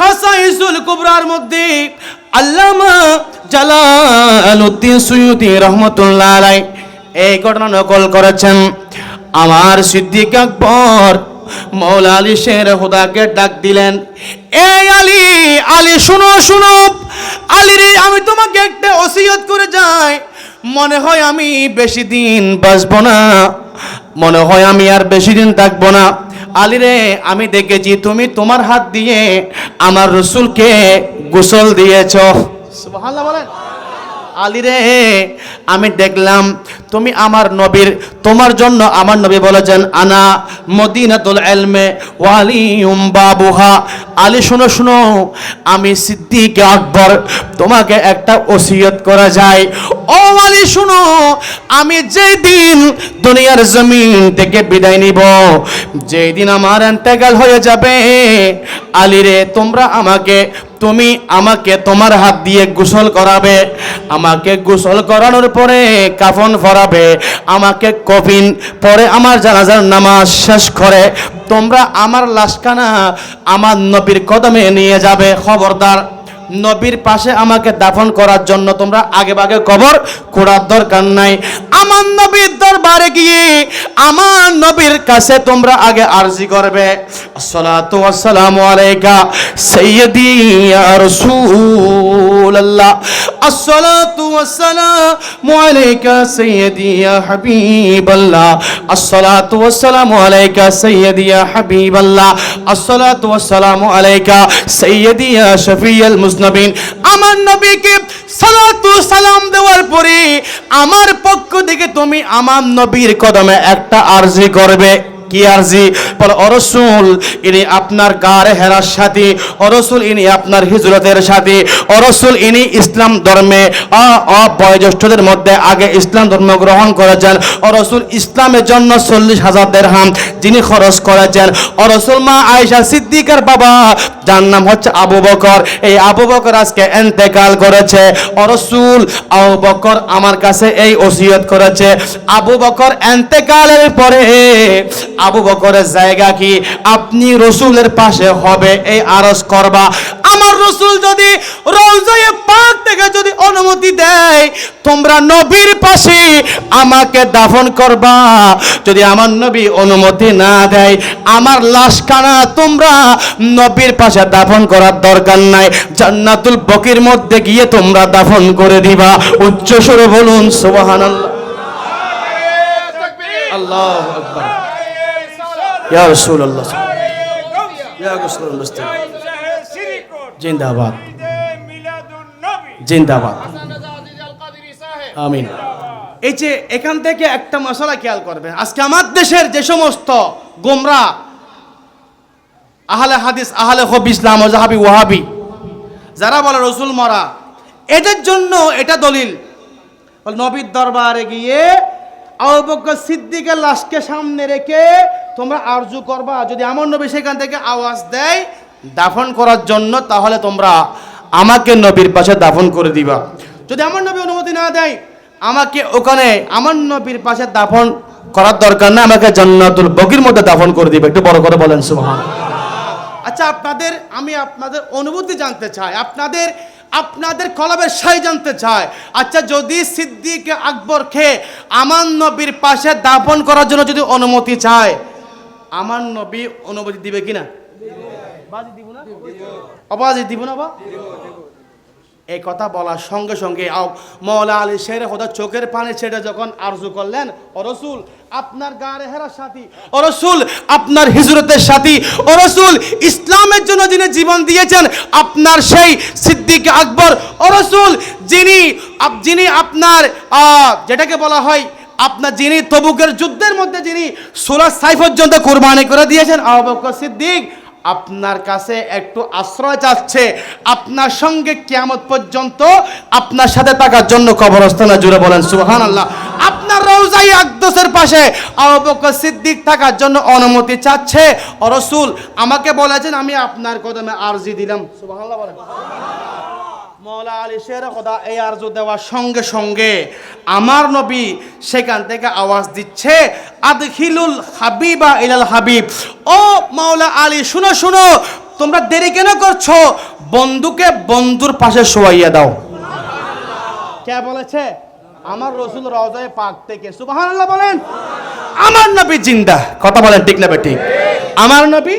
খাসাইসুল কুবরার মধ্যে আল্লামা Jalaluddin Suyuti রহমতুল্লাহ আলাই এই ঘটনা নকল করেছেন। আমার সিদ্দিক আকবর মৌলা আলী শের হুদাকে ডাক দিলেন, এই আলী আলী, শুনো শুনো, আলী রে, আমি তোমাকে একটা ওসিয়ত করে যাই। মনে হয় আমি বেশি দিন বাঁচব না, মনে হয় আমি আর বেশি দিন থাকব না। আলী রে, আমি দেখেছি তুমি তোমার হাত দিয়ে আমার রসুলকে গোসল দিয়েছ। বলেন। আলী রে, আমি দেখলাম তুমি আমার নবীর, তোমার জন্য আমার নবী বলেছেন, আনা মদিনাতুল এলমে ওয়ালি বাবুহা। আলী, শুনো শুনো। আমি সিদ্দিক আকবর, তোমাকে একটা ওসিয়ত করা যায়। ও আলী, শুনো, আমি যেই দিন দুনিয়ার জমিন থেকে বিদায় নিব যেই দিন আমার এন্তেকাল হয়ে যাবে, আলী রে, তোমরা আমাকে, তুমি আমাকে তোমার হাত দিয়ে গোসল করাবে। আমাকে গোসল করানোর পরে কাফন ফরাবে আমাকে কফিন পরে আমার জানাজার নামাজ শেষ করে তোমরা আমার লাশখানা আমার নবীর কদমে নিয়ে যাবে। খবরদার, নবীর পাশে আমাকে দাফন করার জন্য তোমরা আগে বাগে কবর খোঁড়ার দরকার নাই। আমার নবীর দরবারে গিয়ে আমার নবীর কাছে তোমরা আগে আরজি করবে। আসসালাতু ওয়াসসালামু আলাইকা সাইয়্যিদি ইয়া রাসূলুল্লাহ। আসসালাতু ওয়াসসালামু আলাইকা সাইয়্যিদি ইয়া হাবিবাল্লাহ। আসসালাতু ওয়াসসালামু আলাইকা সাইয়্যিদি ইয়া হাবিবাল্লাহ। আসসালাতু ওয়াসসালামু আলাইকা সাইয়্যিদি ইয়া শফিয়াল মুজনবিন। আমার নবীকে সালাতু সালাম দেওয়ার পরে আমার পক্ষ থেকে তুমি আমার নবীর কদমে একটা আরজি করবে। কি আরজি বলে অরসুল ইনি আপনার গাড়ে হেরার সাথী। অরসুল ইনি আপনার হিজরতের সাথী। অরসুল ইনি ইসলাম ধর্মে। অবয়োজ্যেষ্ঠদের মধ্যে আগে ইসলাম ধর্ম গ্রহণ করেছেন। অরসুল ইসলামের জন্য চল্লিশ হাজার দেড়হাম যিনি খরচ করেছেন। অরসুল মা আয়েশা সিদ্দিকার বাবা, যার নাম হচ্ছে আবু বকর। এই আবু বকর আজকে এন্তেকাল করেছে। অরসুল আবু বকর আমার কাছে এই ওসিয়ত করেছে। আবু বকর এন্তেকালের পরে আবু বকরের জায়গা কি? আপনি রসুলের পাশে হবে, এই আরজ করবা। আমার রসুল যদি পাক থেকে যদি অনুমতি দেয়, তোমরা নবীর পাশে আমাকে দাফন করবা। যদি আমার নবী অনুমতি না দেয়, আমার লাশখানা তোমরা নবীর পাশে দাফন করার দরকার নাই। জান্নাতুল বকির মধ্যে গিয়ে তোমরা দাফন করে দিবা। উচ্চ বলুন, সুবহানাল্লাহ। আল্লাহু আকবার। ইয়া রাসূলুল্লাহ। জিন্দাবাদ। জিন্দাবাদ। আমিন। এই যে এখান থেকে একটা মশলা খেয়াল করবেন। আজকে আমার দেশের যে সমস্ত গোমরা, আহলে হাদিস, আহলে হব ইসলাম ওজাহাবি ওয়াহাবি, যারা বলে রসুল মরা, এদের জন্য এটা দলিল। নবীর দরবারে গিয়ে আবু সিদ্দিকের লাশকে সামনে রেখে তোমরা আরজু করবা। যদি আমার নবী সেখান থেকে আওয়াজ দেয় দাফন করার জন্য, তাহলে তোমরা আমাকে নবীর পাশে দাফন করে দিবা। যদি আমার নবী অনুমতি না দেয়, আমাকে ওখানে আমার নবীর পাশে দাফন করার দরকার না আমাকে জান্নাতুল বগির মধ্যে দাফন করে দিবে। একটু বড় করে বলেন সুবহান আচ্ছা আপনাদের, আমি আপনাদের অনুভূতি জানতে চাই। আপনাদের আপনাদের কলবের সাই জানতে চাই। আচ্ছা যদি সিদ্দিক আকবরকে আমার নবীর পাশে দাফন করার জন্য যদি অনুমতি চায় আমার নবী অনুমতি দিবে কিনা? অবাজি দিব না? বা? এই কথা বলার সঙ্গে সঙ্গে আও- মৌলা আলী শের খোদা চোখের পানি ছেড়ে যখন আরজু করলেন অরসুল আপনার গাড়ে হেরার সাথী অরসুল আপনার হিজরতের সাথী অরসুল ইসলামের জন্য যিনি জীবন দিয়েছেন আপনার সেই সিদ্দিক আকবর অরসুল যিনি যিনি আপনার আহ, যেটাকে বলা হয় আপনার যিনি তবুকের যুদ্ধের মধ্যে যিনি সোলার সাই পর্যন্ত কোরবানি করে দিয়েছেন, আবু সিদ্দিক, আপনার কাছে একটু আশ্রয় চাচ্ছে। আপনার সঙ্গে কিয়ামত পর্যন্ত আপনার সাথে থাকার জন্য কবরস্থানে জুড়ে বলেন সুবহান আল্লাহ আপনার রৌজাই আকদসের পাশে আবু সিদ্দিক থাকার জন্য অনুমতি চাচ্ছে। রসুল, আমাকে বলেছেন, আমি আপনার কদমে আরজি দিলাম। সুবহানাল্লাহ বলেন। মৌলা আলী শের খোদা এই আরজু দেওয়ার সঙ্গে সঙ্গে আমার নবী সেখান থেকে আওয়াজ দিচ্ছে, আদখিলুল হাবিবা ইলাল হাবিব। ও মাওলা আলী, শুনো শুনো, তোমরা দেরি কেন করছ? বন্ধুকে বন্ধুর পাশে শোয়াইয়া দাও। কে বলেছে? আমার রসুল রজায় পাক থেকে, সুবহানাল্লাহ বলেন, আমার নবী জিন্দা। কথা বলেন ঠিক না ঠিক আমার নবী